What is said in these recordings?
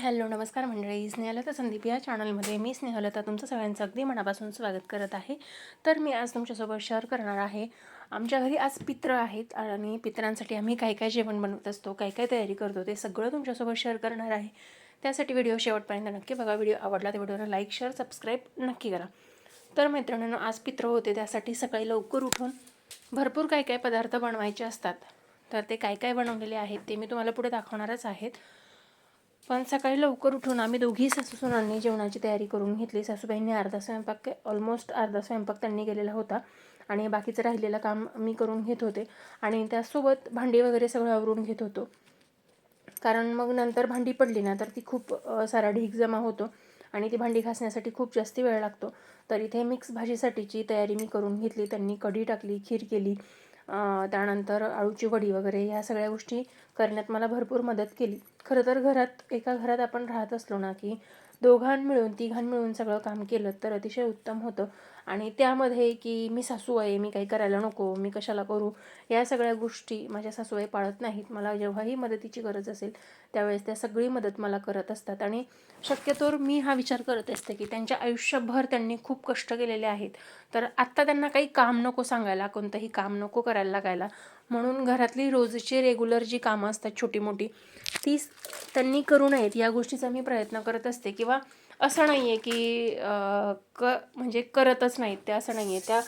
Hello नमस्कार मंडळी. स्नेहलता संदीप या चॅनलमध्ये मी स्नेहलता तुमचं सगळ्यांचं अगदी मनापासून स्वागत करत आहे. तर मी आज तुमच्यासोबत शेअर करणार आहे. आमच्या घरी आज पित्र आहेत आणि पित्रांसाठी आम्ही काय काय जेवण बनवत असतो काय काय तयारी करतो ते सगळं तुमच्यासोबत शेअर करणार आहे. त्यासाठी व्हिडिओ शेवटपर्यंत नक्की बघा. व्हिडिओ आवडला त्या व्हिडिओला लाईक शेअर सबस्क्राईब नक्की करा. तर मैत्रिणींनो आज पित्र होते. त्यासाठी सकाळी लवकर उठून भरपूर काय काय पदार्थ बनवायचे असतात. तर ते काय काय बनवलेले आहेत ते मी तुम्हाला पुढे दाखवणारच आहेत. पण सकाळी लवकर उठून आम्ही दोघी सासू सुनांनी जेवणाची तयारी करून घेतली. सासूबाईंनी अर्धा स्वयंपाक ऑलमोस्ट अर्धा स्वयंपाक त्यांनी केलेला होता. आणि बाकीचं राहिलेलं काम मी करून घेत होते. आणि त्यासोबत भांडी वगैरे सगळं आवरून घेत होतो. कारण मग नंतर भांडी पडली ना तर ती खूप सारा ढीक जमा होतो आणि ती भांडी घासण्यासाठी खूप जास्त वेळ लागतो. तर इथे मिक्स भाजीसाठीची तयारी मी करून घेतली. त्यांनी कढी टाकली खीर केली. त्यानंतर आळूची वडी वगैरे ह्या सगळ्या गोष्टी करण्यात मला भरपूर मदत केली. खरं तर घरात एका घरात आपण राहत असलो ना की दोघां मिळून तिघां मिळून सगळं काम केलं तर अतिशय उत्तम होतं. आणि त्यामध्ये की मी सासू आहे मी काही करायला नको मी कशाला करू? या सगळ्या गोष्टी माझ्या सासूबाई पाळत नाहीत. मला जेव्हाही मदतीची गरज असेल त्यावेळेस त्या सगळी मदत मला करत असतात. आणि शक्यतोवर मी हा विचार करत असते की त्यांच्या आयुष्यभर त्यांनी खूप कष्ट केलेले आहेत. तर आत्ता त्यांना काही काम नको सांगायला कोणतंही काम नको करायला लागायला. म्हणून घरातली रोजची रेग्युलर जी कामं असतात छोटी मोठी ती त्यांनी करू नयेत. या गोष्टीचा मी प्रयत्न करत असते. किंवा असं नाही आहे की क म्हणजे करतच नाहीत त्या असं नाही आहे त्या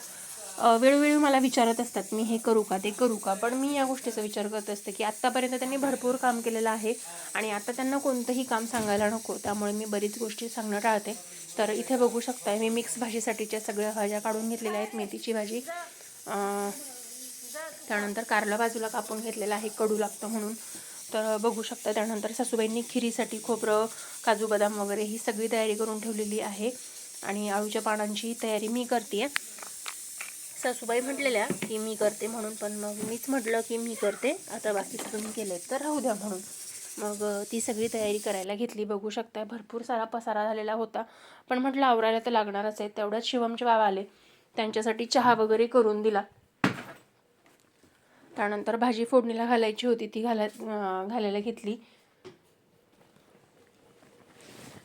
वेळोवेळी मला विचारत असतात मी हे करू का? ते करू का? पण मी या गोष्टीचा विचार करत असते की आत्तापर्यंत त्यांनी भरपूर काम केलेलं आहे आणि आता त्यांना कोणतंही काम सांगायला नको त्यामुळे मी बरीच गोष्टी सांगणं टाळते. तर इथे बघू शकताय मी मिक्स भाजीसाठीच्या सगळ्या भाज्या काढून घेतलेल्या आहेत. मेथीची भाजी त्यानंतर कारला बाजूला कापून घेतलेला आहे कडू लागतं म्हणून. तर बघू शकता त्यानंतर सासूबाईंनी खिरीसाठी खोबरं काजू बदाम वगैरे ही सगळी तयारी करून ठेवलेली आहे. आणि आळूच्या पानांची तयारी मी करते सासूबाई म्हटलेल्या की मी करते म्हणून पण मग मीच म्हटलं की मी करते. आता बाकीचं तुम्ही केले तर राहू द्या म्हणून. मग ती सगळी तयारी करायला घेतली. बघू शकता भरपूर सारा पसारा झालेला होता. पण म्हटलं आवरायला तर लागणारच आहे. तेवढ्यात शिवमचे बाबा आले. त्यांच्यासाठी चहा वगैरे करून दिला. त्यानंतर भाजी फोडणीला घालायची होती ती घाला घालायला घेतली.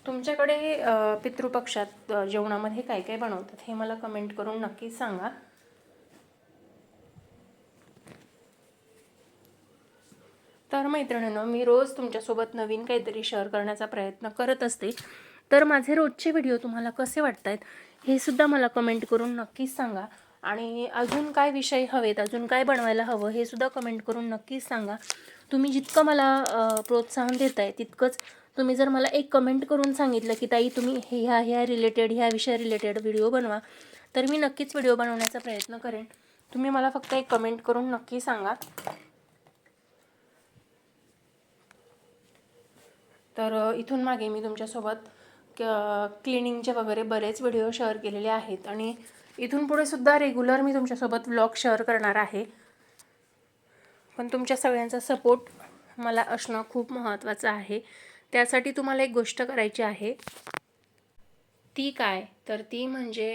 तुमच्याकडे पितृपक्षात जेवणामध्ये काय काय बनवतात हे मला कमेंट करून नक्की सांगा. तर मैत्रिणीनं मी रोज तुमच्यासोबत नवीन काहीतरी शेअर करण्याचा प्रयत्न करत असते. तर माझे रोजचे व्हिडिओ तुम्हाला कसे वाटत आहेत हे सुद्धा मला कमेंट करून नक्कीच सांगा. आणि अजून काय विषय हवेत? अजून काय बनवायला हवं? हे सुद्धा कमेंट करून नक्कीच सांगा. तुम्ही जितकं मला प्रोत्साहन प्रोत्साहन देताय तितकंच तुम्ही जर मला एक कमेंट करून सांगितलं की ताई तुम्ही हे ह्या ह्या रिलेटेड ह्या विषया रिलेटेड व्हिडिओ बनवा तर मी नक्कीच व्हिडिओ बनवण्याचा प्रयत्न करेन. तुम्ही मला फक्त एक कमेंट करून नक्की सांगा. तर इथून मागे मी तुमच्यासोबत क्लिनिंगचे वगैरे बरेच व्हिडिओ शेअर केलेले आहेत. आणि इथून पुढे सुद्धा रेग्युलर मी तुमच्यासोबत व्लॉग शेअर करणार आहे. पण तुमच्या सगळ्यांचा सपोर्ट मला असणं खूप महत्त्वाचं आहे. त्यासाठी तुम्हाला एक गोष्ट करायची आहे. ती काय? तर ती म्हणजे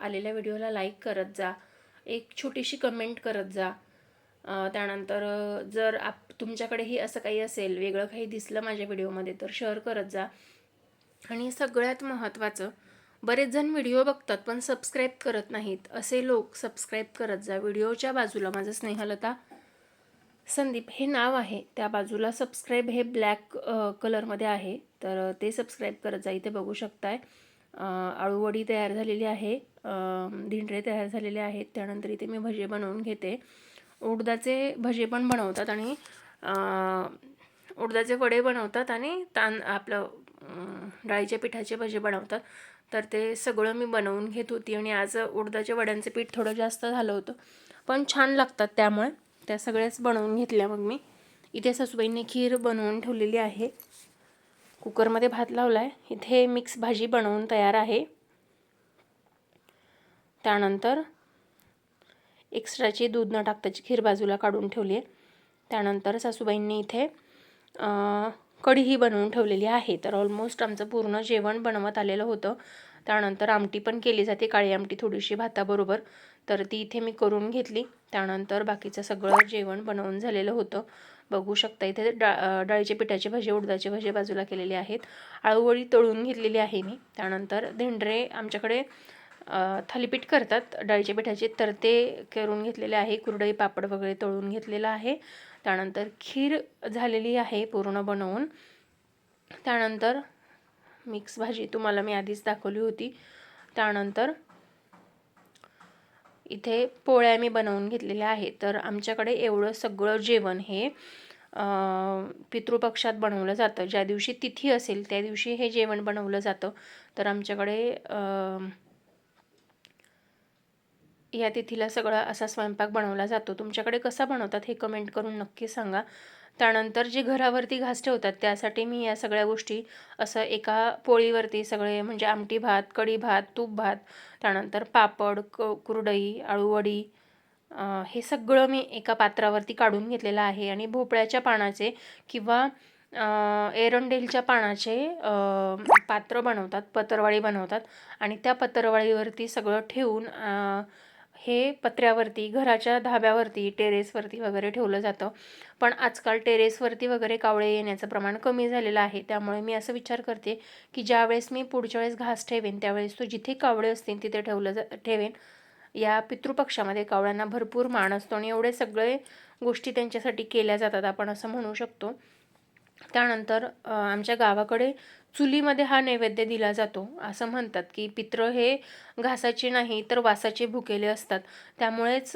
आलेल्या व्हिडिओला लाईक करत जा. एक छोटीशी कमेंट करत जा. त्यानंतर जर आप तुमच्याकडेही असं काही असेल वेगळं काही दिसलं माझ्या व्हिडिओमध्ये तर शेअर करत जा. आणि सगळ्यात महत्त्वाचं बरेच जण व्हिडिओ बघतात पण सबस्क्राईब करत नाहीत. असे लोक सबस्क्राईब करत जा. व्हिडिओच्या बाजूला माझं स्नेहलता संदीप हे नाव आहे. त्या बाजूला सबस्क्राईब हे ब्लॅक कलरमध्ये आहे. तर ते सबस्क्राईब करत जा. इथे बघू शकताय. आळूवडी तयार झालेली आहे. धिंडरे तयार झालेले आहेत. त्यानंतर इथे मी भजे बनवून घेते. उडदाचे भजे पण बनवतात आणि उडदाचे वडे बनवतात आणि तान आपलं डाळीच्या पिठाचे भजे बनवतात. तर ते सगळं मी बनवून घेत होती आणि आज उडदाच्या वड्यांचं पीठ थोडं जास्त झालं होतं. पण छान लागतात त्यामुळे. त्या सगळ्याच बनवून घेतल्या मग मी. इथे सासूबाईंनी खीर बनवून ठेवलेली आहे. कुकरमध्ये भात लावला आहे इथे मिक्स भाजी बनवून तयार आहे. त्यानंतर एक्स्ट्राची दूध न टाकताची खीर बाजूला काढून ठेवली आहे. त्यानंतर सासूबाईंनी इथे कढीही बनवून ठेवलेली आहे. तर ऑलमोस्ट आमचं पूर्ण जेवण बनवत आलेलं होतं. त्यानंतर आमटी पण केली जाते. काळी आमटी थोडीशी भाताबरोबर. तर ती इथे मी करून घेतली. त्यानंतर बाकीचं सगळं जेवण बनवून झालेलं होतं. बघू शकता इथे डा डाळीचे पिठाचे भजे उडदाचे भजे बाजूला केलेले आहेत. आळूवळी तळून घेतलेली आहे मी. त्यानंतर धेंडरे आमच्याकडे थालीपीठ करतात डाळीच्या पिठाचे. तर ते करून घेतलेले आहे. कुरडई पापड वगैरे तळून घेतलेलं आहे. त्यानंतर खीर झालेली आहे पूर्ण बनवून. त्यानंतर मिक्स भाजी तुम्हाला मी आधीच दाखवली होती. त्यानंतर इथे पोळ्या मी बनवून घेतलेल्या आहेत. तर आमच्याकडे एवढं सगळं जेवण हे पितृपक्षात बनवलं जातं. ज्या दिवशी तिथी असेल त्या दिवशी हे जेवण बनवलं जातं. तर आमच्याकडे या तिथीला सगळा असा स्वयंपाक बनवला जातो. तुमच्याकडे कसा बनवतात हे कमेंट करून नक्की सांगा. त्यानंतर जे घरावरती घास ठेवतात त्यासाठी मी या सगळ्या गोष्टी असं एका पोळीवरती सगळे म्हणजे आमटी भात कढी भात तूप भात त्यानंतर पापड क कुरडई आळूवडी हे सगळं मी एका पात्रावरती काढून घेतलेलं आहे. आणि भोपळ्याच्या पानाचे किंवा एरंडेलच्या पानाचे पात्र बनवतात पत्रवाळी बनवतात. आणि त्या पत्रवाळीवरती सगळं ठेवून हे पत्र्यावरती घराच्या धाब्यावरती टेरेसवरती वगैरे ठेवलं जातं. पण आजकाल टेरेसवरती वगैरे कावळे येण्याचं प्रमाण कमी झालेलं आहे. त्यामुळे मी असं विचार करते की ज्यावेळेस मी पुढच्या वेळेस घास ठेवेन त्यावेळेस तो जिथे कावळे असतील तिथे ठेवलं जा ठेवेन. या पितृपक्षामध्ये कावळ्यांना भरपूर मान असतो आणि एवढे सगळे गोष्टी त्यांच्यासाठी केल्या जातात आपण असं म्हणू शकतो. त्यानंतर आमच्या गावाकडे चुलीमध्ये हा नैवेद्य दिला जातो. असं म्हणतात की पित्र हे घासाचे नाही तर वासाचे भुकेले असतात. त्यामुळेच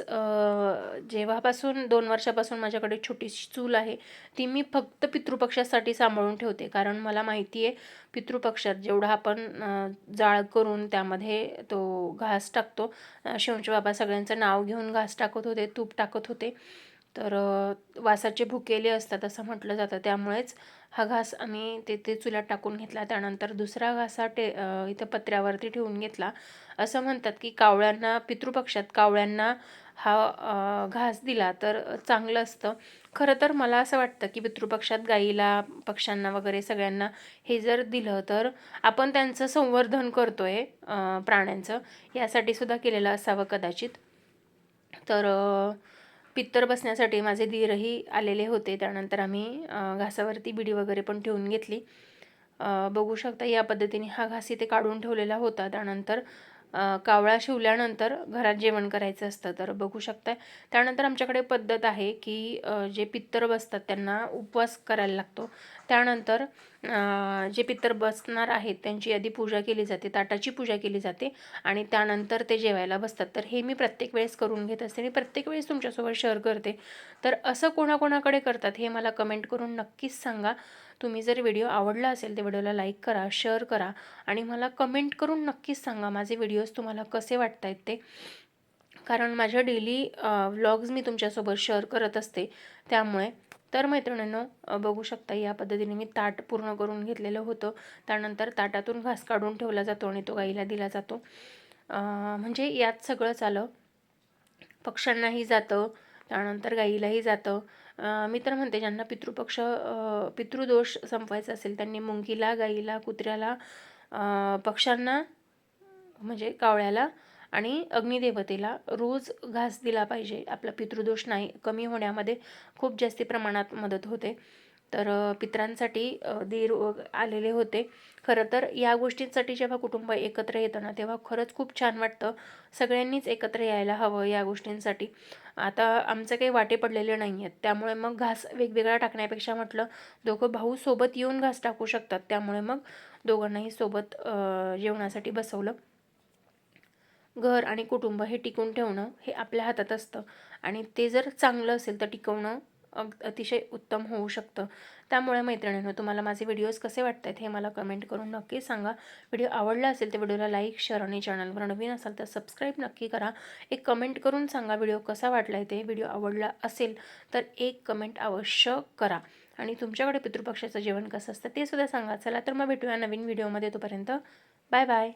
जेव्हापासून दोन वर्षापासून माझ्याकडे छोटीशी चूल आहे ती मी फक्त पितृपक्षासाठी सांभाळून ठेवते. कारण मला माहिती आहे पितृपक्षात जेवढा आपण जाळ करून त्यामध्ये तो घास टाकतो शिवंचे बाबा सगळ्यांचं नाव घेऊन घास टाकत होते तूप टाकत होते. तर वासाचे भुकेले असतात असं म्हटलं जातं. त्यामुळेच हा घास आम्ही तेथे चुल्यात टाकून घेतला. त्यानंतर दुसरा घास हा टे इथं पत्र्यावरती ठेवून घेतला. असं म्हणतात की कावळ्यांना पितृपक्षात कावळ्यांना हा घास दिला तर चांगलं असतं. खरं तर मला असं वाटतं की पितृपक्षात गाईला पक्ष्यांना वगैरे सगळ्यांना हे जर दिलं तर आपण त्यांचं संवर्धन करतो आहे प्राण्यांचं. यासाठी सुद्धा केलेलं असावं कदाचित. तर पित्तर बसण्यासाठी माझे धीरही आलेले होते. त्यानंतर आम्ही घासावरती बिडी वगैरे पण ठेवून घेतली. बघू शकता या पद्धतीने हा घास इथे काढून ठेवलेला होता. त्यानंतर कावळा शिवल्यानंतर घरात जेवण करायचं असतं. तर बघू शकता त्यानंतर आमच्याकडे पद्धत आहे की जे पित्तर बसतात त्यांना उपवास करायला लागतो. त्यानंतर जे पित्तर बसणार आहेत त्यांची आधी पूजा केली जाते ताटाची पूजा केली जाते आणि त्यानंतर ते जेवायला बसतात. तर हे मी प्रत्येक वेळेस करून घेत असते. आणि प्रत्येक वेळेस तुमच्यासोबत शेअर करते. तर असं कोणाकोणाकडे करतात हे मला कमेंट करून नक्कीच सांगा. तुम्ही जर व्हिडिओ आवडला असेल तर व्हिडिओला लाईक करा शेअर करा आणि मला कमेंट करून नक्कीच सांगा माझे व्हिडिओज तुम्हाला कसे वाटत आहेत ते. कारण माझ्या डेली व्लॉग्स मी तुमच्यासोबत शेअर करत असते. त्यामुळे तर मैत्रिणींनो बघू शकता या पद्धतीने मी ताट पूर्ण करून घेतलेलं होतं. त्यानंतर ताटातून घास काढून ठेवला जातो आणि तो गाईला दिला जातो. म्हणजे यात सगळंच आलं. पक्ष्यांनाही जातं त्यानंतर गाईलाही जातं. मी तर म्हणते ज्यांना पितृपक्ष पितृदोष संपवायचा असेल त्यांनी मुंगीला गाईला कुत्र्याला पक्ष्यांना म्हणजे कावळ्याला आणि अग्निदेवतेला रोज घास दिला पाहिजे. आपला पितृदोष नाही कमी होण्यामध्ये खूप जास्ती प्रमाणात मदत होते. तर पित्रांसाठी दीर आलेले होते. खरं तर या गोष्टींसाठी जेव्हा कुटुंब एकत्र येतं ना तेव्हा खरंच खूप छान वाटतं सगळ्यांनीच एकत्र यायला हवं या गोष्टींसाठी. आता आमचं काही वाटे पडलेले नाही आहेत त्यामुळे मग घास वेगवेगळा टाकण्यापेक्षा म्हटलं दोघं भाऊ सोबत येऊन घास टाकू शकतात. त्यामुळे मग दोघांनाही सोबत जेवणासाठी बसवलं. घर आणि कुटुंब हे टिकून ठेवणं हे आपल्या हातात असतं. आणि ते जर चांगलं असेल तर टिकवणं अतिशय उत्तम होऊ शकतं. त्यामुळे मैत्रिणींनो तुम्हाला माझे व्हिडिओज कसे वाटत आहेत हे मला कमेंट करून नक्की सांगा. व्हिडिओ आवडला असेल तर व्हिडिओला लाईक शेअर आणि चॅनलवर नवीन असाल तर सबस्क्राईब नक्की करा. एक कमेंट करून सांगा व्हिडिओ कसा वाटला आहे ते. व्हिडिओ आवडला असेल तर एक कमेंट अवश्य करा. आणि तुमच्याकडे पितृपक्षाचं जेवण कसं असतं ते सुद्धा सांगा. चला तर मग भेटूया नवीन व्हिडिओमध्ये तोपर्यंत. Bye bye